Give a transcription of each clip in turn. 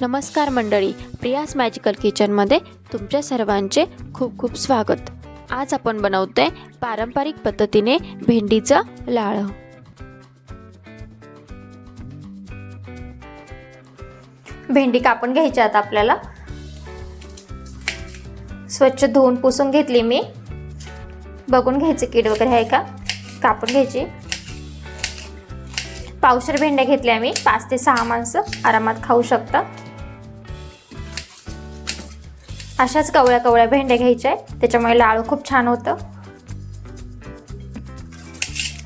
नमस्कार मंडळी प्रियास मॅजिकल किचनमध्ये तुमच्या सर्वांचे खूप खूप स्वागत. आज आपण बनवतोय पारंपरिक पद्धतीने भेंडीचं लाळ. भेंडी कापून घ्यायची आता आपल्याला. स्वच्छ धुवून पुसून घेतली मी. बघून घ्यायचे कीड वगैरे आहे का? कापून घ्यायची. पावशर भेंड्या घेतल्या मी पाच ते सहा माणसं आरामात खाऊ शकता अशाच कवळ्या कवळ्या भेंड्या घ्यायच्या आहेत. त्याच्यामुळे लाळू खूप छान होतं.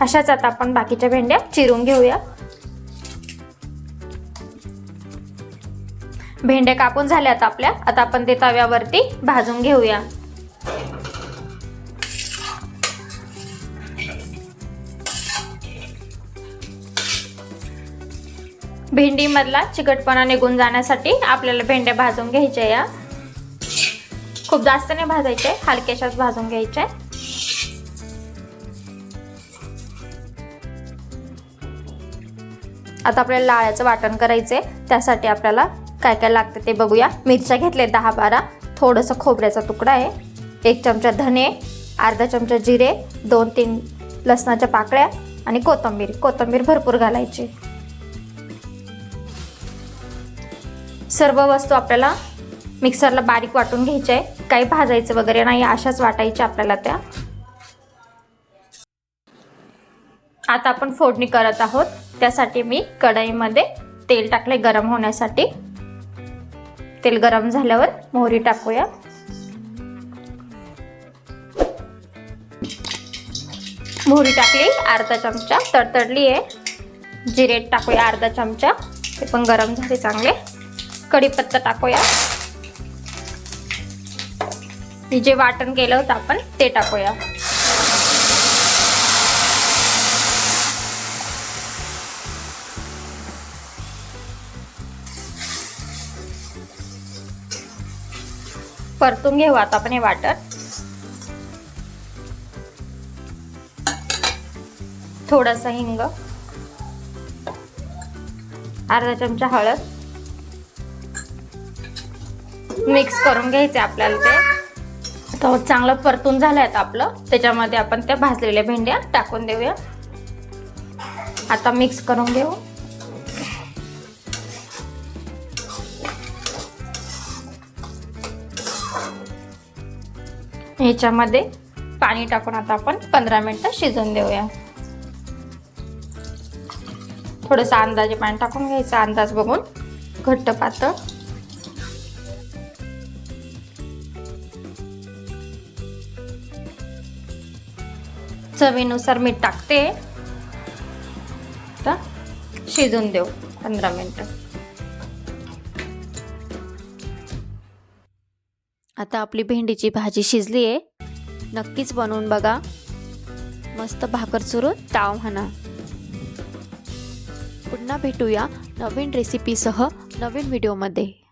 अशाच आता आपण बाकीच्या भेंड्या चिरून घेऊया. भेंड्या कापून झाल्यात आपल्या. आता आपण ते तव्यावरती भाजून घेऊया. भेंडीमधला चिकटपणा निघून जाण्यासाठी आपल्याला भेंड्या भाजून घ्यायच्या या. खूप जास्त नाही भाजायचे हलक्याशाच भाजून घ्यायचे. आता आपल्याला लाळ्याचं वाटण करायचे त्यासाठी आपल्याला काय काय लागतं ते बघूया. मिरच्या घेतले दहा बारा थोडंसं खोबऱ्याचा तुकडा आहे एक चमचा धने अर्धा चमचा जिरे दोन तीन लसणाच्या पाकळ्या आणि कोथिंबीर. कोथिंबीर भरपूर घालायची. सर्व वस्तू आपल्याला मिक्सरला बारीक वाटून घ्यायच्या. आहे काही भाजायचं वगैरे नाही अशाच वाटायच्या आपल्याला त्या. आता आपण फोडणी करत आहोत. त्यासाठी मी कढईमध्ये तेल टाकले गरम होण्यासाठी. तेल गरम झाल्यावर मोहरी टाकूया. मोहरी टाकली अर्धा चमचा. तडतडली आहे. जिरे टाकूया अर्धा चमचा. ते पण गरम झाले चांगले. कढीपत्ता टाकूया. जे वाटण केलं होतं आपण ते टाकूया. परतून घेऊ आता आपण हे वाटण. थोडासा हिंग. अर्धा चमचा हळद. मिक्स करून घ्यायचे आपल्याला ते. तर चांगलं परतून झालं आता आपलं. त्याच्यामध्ये आपण त्या भाजलेल्या भेंड्या टाकून देऊया. आता मिक्स करून घेऊ. ह्याच्यामध्ये पाणी टाकून आता आपण पंधरा मिनटं शिजवून देऊया. थोडंसं अंदाजे पाणी टाकून घ्यायचं. अंदाज बघून घट्ट पातळ. चवीनुसार मीठ टाकते. आता शिजून देऊ पंधरा मिनटं. आता आपली भेंडीची भाजी शिजली आहे नक्कीच बनवून बघा. मस्त भाकर चुरून ताव म्हणा. पुन्हा भेटूया नवीन रेसिपीसह नवीन व्हिडिओमध्ये